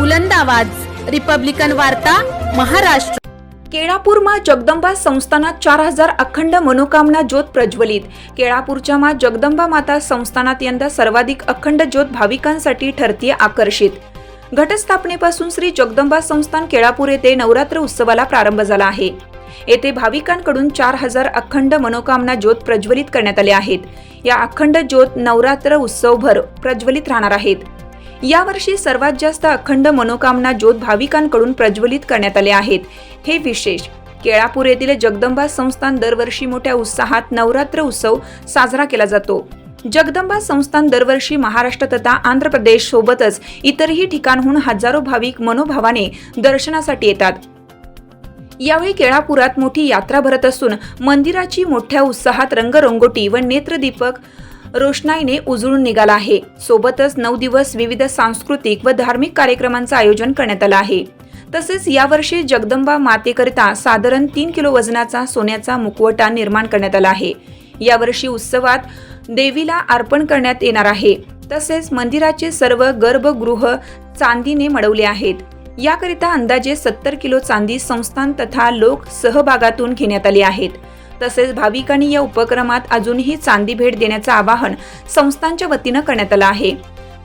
बुलंद आवाज. रिपब्लिकन वार्ता महाराष्ट्र. केळापूर मा जगदंबा संस्थानात चार हजार अखंड मनोकामना ज्योत प्रज्वलित. केळापूरच्या मा जगदंबा माता संस्थानात यंदा सर्वाधिक अखंड ज्योत भाविकांसाठी ठरतीय आकर्षित. घटस्थापनेपासून श्री जगदंबा संस्थान केळापूर येथे नवरात्र उत्सवाला प्रारंभ झाला आहे. येथे भाविकांकडून चार हजार अखंड मनोकामना ज्योत प्रज्वलित करण्यात आले आहेत. या अखंड ज्योत नवरात्र उत्सवभर प्रज्वलित राहणार आहेत. यावर्षी सर्वात जास्त अखंड मनोकामना ज्योत भाविकांकडून प्रज्वलित करण्यात आले आहेत. हे विशेष केळापूर येथील जगदंबा संस्थान दरवर्षी मोठ्या उत्साहात नवरात्र उत्सव साजरा केला जातो. जगदंबा संस्थान दरवर्षी महाराष्ट्र तथा आंध्र प्रदेश सोबतच इतरही ठिकाणहून हजारो भाविक मनोभावाने दर्शनासाठी येतात. यावेळी केळापुरात मोठी यात्रा भरत असून मंदिराची मोठ्या उत्साहात रंगरंगोटी व नेत्रदीपक रोषणाईने उजळून निघाला आहे. सोबतच नऊ दिवस विविध सांस्कृतिक व धार्मिक कार्यक्रमांचं आयोजन करण्यात आलं आहे. तसेच यावर्षी जगदंबा मातेकरिता साधारण तीन किलो वजनाचा सोन्याचा मुखवटा निर्माण करण्यात आला आहे. यावर्षी उत्सवात देवीला अर्पण करण्यात येणार आहे. तसेच मंदिराचे सर्व गर्भगृह चांदीने मडवले आहेत. याकरिता अंदाजे सत्तर किलो चांदी संस्थान तथा लोक सहभागातून घेण्यात आली आहेत. तसेच भाविकांनी या उपक्रमात अजूनही चांदी भेट देण्याचं आवाहन संस्थांच्या वतीनं करण्यात आलं आहे.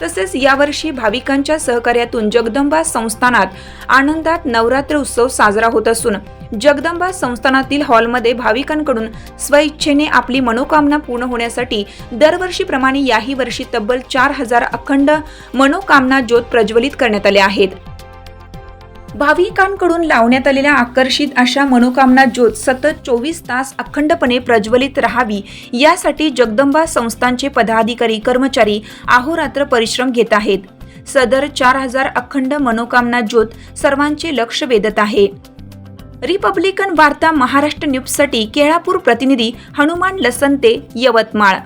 तसेच यावर्षी भाविकांच्या सहकार्यातून जगदंबा संस्थानात आनंदात नवरात्र उत्सव साजरा होत असून जगदंबा संस्थानातील हॉलमध्ये भाविकांकडून स्वइच्छेने आपली मनोकामना पूर्ण होण्यासाठी दरवर्षीप्रमाणे याही वर्षी तब्बल चार हजार अखंड मनोकामना ज्योत प्रज्वलित करण्यात आल्या आहेत. भाविकांकडून लावण्यात आलेल्या आकर्षित अशा मनोकामना ज्योत सतत चोवीस तास अखंडपणे प्रज्वलित राहावी यासाठी जगदंबा संस्थांचे पदाधिकारी कर्मचारी अहोरात्र परिश्रम घेत आहेत. सदर चार हजार अखंड मनोकामना ज्योत सर्वांचे लक्ष वेधत आहे. रिपब्लिकन वार्ता महाराष्ट्र न्यूजसाठी केळापूर प्रतिनिधी हनुमान लसंते यवतमाळ.